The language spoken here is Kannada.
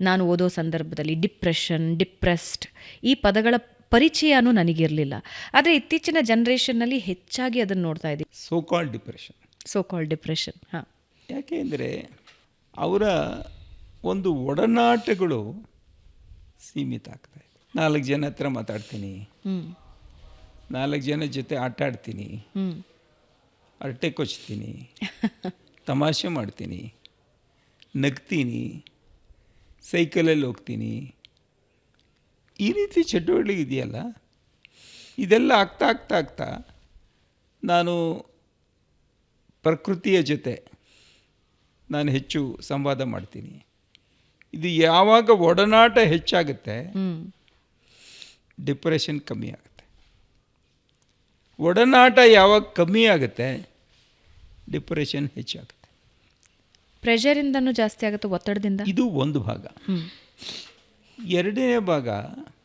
ನಾನು ಓದೋ ಸಂದರ್ಭದಲ್ಲಿ ಡಿಪ್ರೆಷನ್ ಡಿಪ್ರೆಸ್ಡ್ ಈ ಪದಗಳ ಪರಿಚಯನೂ ನನಗಿರಲಿಲ್ಲ. ಆದರೆ ಇತ್ತೀಚಿನ ಜನ್ರೇಷನ್ನಲ್ಲಿ ಹೆಚ್ಚಾಗಿ ಅದನ್ನು ನೋಡ್ತಾ ಇದ್ದೀವಿ so called depression so call depression ಹಾಂ. ಯಾಕೆ ಅಂದರೆ ಅವರ ಒಂದು ಒಡನಾಟಗಳು ಸೀಮಿತ ಆಗ್ತಾ ಇದೆ. ನಾಲ್ಕು ಜನ ಹತ್ರ ಮಾತಾಡ್ತೀನಿ. ನಾಲ್ಕು ಜನ ಜೊತೆ ಆಟ ಆಡ್ತೀನಿ. ಅರಟೆ ಕೊಚ್ತೀನಿ. ತಮಾಷೆ ಮಾಡ್ತೀನಿ. ನಗ್ತೀನಿ. ಸೈಕಲಲ್ಲಿ ಹೋಗ್ತೀನಿ. ಈ ರೀತಿ ಚಟುವಟಿಕೆ ಇದೆಯಲ್ಲ? ಇದೆಲ್ಲ ಆಗ್ತಾ ಆಗ್ತಾ ಆಗ್ತಾ ನಾನು ಪ್ರಕೃತಿಯ ಜೊತೆ ನಾನು ಹೆಚ್ಚು ಸಂವಾದ ಮಾಡ್ತೀನಿ. ಇದು ಯಾವಾಗ ಒಡನಾಟ ಹೆಚ್ಚಾಗುತ್ತೆ ಡಿಪ್ರೆಷನ್ ಕಮ್ಮಿ ಆಗುತ್ತೆ. ಒಡನಾಟ ಯಾವಾಗ ಕಮ್ಮಿ ಆಗುತ್ತೆ ಡಿಪ್ರೆಷನ್ ಹೆಚ್ಚಾಗುತ್ತೆ. ಪ್ರೆಷರಿಂದನೂ ಜಾಸ್ತಿ ಆಗುತ್ತೆ ಒತ್ತಡದಿಂದ? ಇದು ಒಂದು ಭಾಗ. ಎರಡನೇ ಭಾಗ